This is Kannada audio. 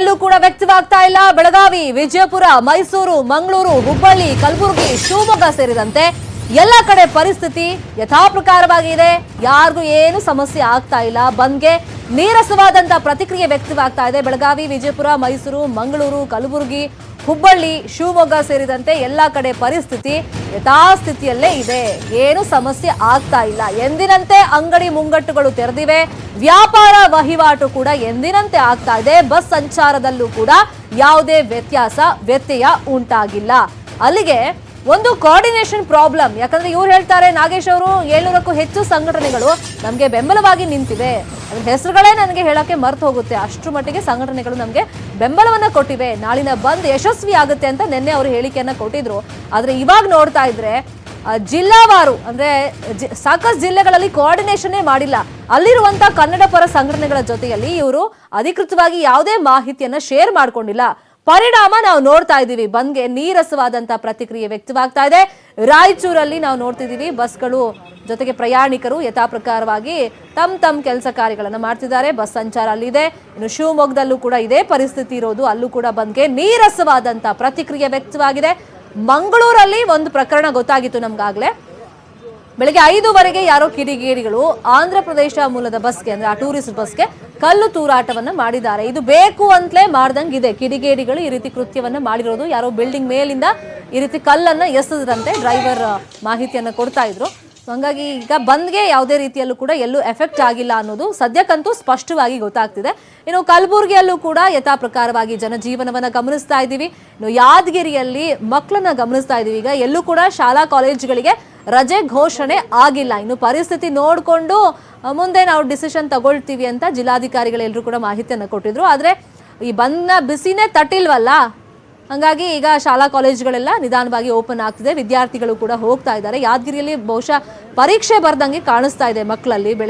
ಕೂಡ ವ್ಯಕ್ತವಾಗ್ತಾ ಇಲ್ಲ. ಬೆಳಗಾವಿ, ವಿಜಯಪುರ, ಮೈಸೂರು, ಮಂಗಳೂರು, ಹುಬ್ಬಳ್ಳಿ, ಕಲಬುರಗಿ, ಶಿವಮೊಗ್ಗ ಸೇರಿದಂತೆ ಎಲ್ಲ ಕಡೆ ಪರಿಸ್ಥಿತಿ ಯಥಾಪ್ರಕಾರವಾಗಿದೆ ಯಾರಿಗೂ ಏನು ಸಮಸ್ಯೆ ಆಗ್ತಾ ಇಲ್ಲ. ಬಂದ್ಗೆ ನೀರಸವಾದಂತಹ ಪ್ರತಿಕ್ರಿಯೆ ವ್ಯಕ್ತವಾಗ್ತಾ ಇದೆ. ಬೆಳಗಾವಿ, ವಿಜಯಪುರ, ಮೈಸೂರು, ಮಂಗಳೂರು, ಕಲಬುರಗಿ ಹುಬ್ಬಳ್ಳಿ, ಶಿವಮೊಗ್ಗ ಸೇರಿದಂತೆ ಎಲ್ಲ ಕಡೆ ಪರಿಸ್ಥಿತಿ ಯಥಾಸ್ಥಿತಿಯಲ್ಲೇ ಇದೆ. ಏನು ಸಮಸ್ಯೆ ಆಗ್ತಾ ಇಲ್ಲ. ಎಂದಿನಂತೆ ಅಂಗಡಿ ಮುಂಗಟ್ಟುಗಳು ತೆರೆದಿವೆ. ವ್ಯಾಪಾರ ವಹಿವಾಟು ಕೂಡ ಎಂದಿನಂತೆ ಆಗ್ತಾ ಇದೆ. ಬಸ್ ಸಂಚಾರದಲ್ಲೂ ಕೂಡ ಯಾವುದೇ ವ್ಯತ್ಯಾಸ, ವ್ಯತ್ಯಯ ಉಂಟಾಗಿಲ್ಲ. ಅಲ್ಲಿಗೆ ಒಂದು ಕೋಆರ್ಡಿನೇಷನ್ ಪ್ರಾಬ್ಲಮ್ ಯಾಕಂದ್ರೆ ಇವ್ರು ಹೇಳ್ತಾರೆ, ನಾಗೇಶ್ ಅವರು ಏಳ್ನೂರಕ್ಕೂ ಹೆಚ್ಚು ಸಂಘಟನೆಗಳು ನಮಗೆ ಬೆಂಬಲವಾಗಿ ನಿಂತಿವೆ. ಅದ್ರ ಹೆಸರುಗಳೇ ನನಗೆ ಹೇಳಕ್ಕೆ ಮರ್ತು ಹೋಗುತ್ತೆ. ಅಷ್ಟರ ಮಟ್ಟಿಗೆ ಸಂಘಟನೆಗಳು ನಮಗೆ ಬೆಂಬಲವನ್ನ ಕೊಟ್ಟಿವೆ. ನಾಳಿನ ಬಂದ್ ಯಶಸ್ವಿ ಆಗುತ್ತೆ ಅಂತ ನಿನ್ನೆ ಅವರು ಹೇಳಿಕೆಯನ್ನ ಕೊಟ್ಟಿದ್ರು. ಆದ್ರೆ ಇವಾಗ ನೋಡ್ತಾ ಇದ್ರೆ ಜಿಲ್ಲಾವಾರು, ಅಂದ್ರೆ ಸಾಕಷ್ಟು ಜಿಲ್ಲೆಗಳಲ್ಲಿ ಕೋಆರ್ಡಿನೇಷನ್ನೇ ಮಾಡಿಲ್ಲ. ಅಲ್ಲಿರುವಂತಹ ಕನ್ನಡ ಪರ ಸಂಘಟನೆಗಳ ಜೊತೆಯಲ್ಲಿ ಇವರು ಅಧಿಕೃತವಾಗಿ ಯಾವುದೇ ಮಾಹಿತಿಯನ್ನ ಶೇರ್ ಮಾಡ್ಕೊಂಡಿಲ್ಲ. ಪರಿಣಾಮ ನಾವು ನೋಡ್ತಾ ಇದ್ದೀವಿ. ಬಂದ್ಗೆ ನೀರಸವಾದಂತಹ ಪ್ರತಿಕ್ರಿಯೆ ವ್ಯಕ್ತವಾಗ್ತಾ ಇದೆ. ರಾಯಚೂರಲ್ಲಿ ನಾವು ನೋಡ್ತಿದ್ದೀವಿ. ಬಸ್ಗಳು ಜೊತೆಗೆ ಪ್ರಯಾಣಿಕರು ಯಥಾಪ್ರಕಾರವಾಗಿ ತಮ್ಮ ತಮ್ಮ ಕೆಲಸ ಕಾರ್ಯಗಳನ್ನು ಮಾಡ್ತಿದ್ದಾರೆ. ಬಸ್ ಸಂಚಾರ ಅಲ್ಲಿದೆ. ಇನ್ನು ಶಿವಮೊಗ್ಗದಲ್ಲೂ ಕೂಡ ಇದೇ ಪರಿಸ್ಥಿತಿ ಇರೋದು. ಅಲ್ಲೂ ಕೂಡ ಬಂದ್ಗೆ ನೀರಸವಾದಂತಹ ಪ್ರತಿಕ್ರಿಯೆ ವ್ಯಕ್ತವಾಗಿದೆ. ಮಂಗಳೂರಲ್ಲಿ ಒಂದು ಪ್ರಕರಣ ಗೊತ್ತಾಗಿತ್ತು ನಮ್ಗಾಗ್ಲೇ. ಬೆಳಗ್ಗೆ ಐದುವರೆಗೆ ಯಾರೋ ಕಿಡಿಗೇಡಿಗಳು ಆಂಧ್ರ ಪ್ರದೇಶ ಮೂಲದ ಬಸ್ಗೆ ಅಂದ್ರೆ ಆ ಟೂರಿಸ್ಟ್ ಬಸ್ಗೆ ಕಲ್ಲು ತೂರಾಟವನ್ನ ಮಾಡಿದ್ದಾರೆ. ಇದು ಬೇಕು ಅಂತಲೇ ಇದೆ ಕಿಡಿಗೇಡಿಗಳು ಈ ರೀತಿ ಕೃತ್ಯವನ್ನ ಮಾಡಿರೋದು. ಯಾರೋ ಬಿಲ್ಡಿಂಗ್ ಮೇಲಿಂದ ಈ ರೀತಿ ಕಲ್ಲನ್ನ ಎಸೆದ್ರಂತೆ ಡ್ರೈವರ್ ಮಾಹಿತಿಯನ್ನ ಕೊಡ್ತಾ ಇದ್ರು. ಹಂಗಾಗಿ ಈಗ ಬಂದ್ಗೆ ಯಾವುದೇ ರೀತಿಯಲ್ಲೂ ಕೂಡ ಎಲ್ಲೂ ಎಫೆಕ್ಟ್ ಆಗಿಲ್ಲ ಅನ್ನೋದು ಸದ್ಯಕ್ಕಂತೂ ಸ್ಪಷ್ಟವಾಗಿ ಗೊತ್ತಾಗ್ತಿದೆ. ಇನ್ನು ಕಲಬುರಗಿಯಲ್ಲೂ ಕೂಡ ಯಥಾ ಪ್ರಕಾರವಾಗಿ ಜನಜೀವನವನ್ನ ಗಮನಿಸ್ತಾ ಇದ್ದೀವಿ. ಇನ್ನು ಯಾದಗಿರಿಯಲ್ಲಿ ಮಕ್ಕಳನ್ನ ಗಮನಿಸ್ತಾ ಇದ್ದೀವಿ. ಈಗ ಎಲ್ಲೂ ಕೂಡ ಶಾಲಾ ಕಾಲೇಜುಗಳಿಗೆ ರಜೆ ಘೋಷಣೆ ಆಗಿಲ್ಲ. ಇನ್ನು ಪರಿಸ್ಥಿತಿ ನೋಡಿಕೊಂಡು ಮುಂದೆ ನಾವು ಡಿಸಿಷನ್ ತಗೊಳ್ತೀವಿ ಅಂತ ಜಿಲ್ಲಾಧಿಕಾರಿಗಳೆಲ್ಲರೂ ಕೂಡ ಮಾಹಿತಿಯನ್ನು ಕೊಟ್ಟಿದ್ರು. ಆದರೆ ಈ ಬಂದ ಬಿಸಿನೇ ತಟ್ಟಿಲ್ವಲ್ಲ? ಹಂಗಾಗಿ ಈಗ ಶಾಲಾ ಕಾಲೇಜುಗಳೆಲ್ಲ ನಿಧಾನವಾಗಿ ಓಪನ್ ಆಗ್ತಿದೆ. ವಿದ್ಯಾರ್ಥಿಗಳು ಕೂಡ ಹೋಗ್ತಾ ಇದ್ದಾರೆ. ಯಾದಗಿರಿಯಲ್ಲಿ ಬಹುಶಃ ಪರೀಕ್ಷೆ ಬರ್ದಂಗೆ ಕಾಣಿಸ್ತಾ ಇದೆ ಮಕ್ಕಳಲ್ಲಿ ಬೆಳಿಗ್ಗೆ.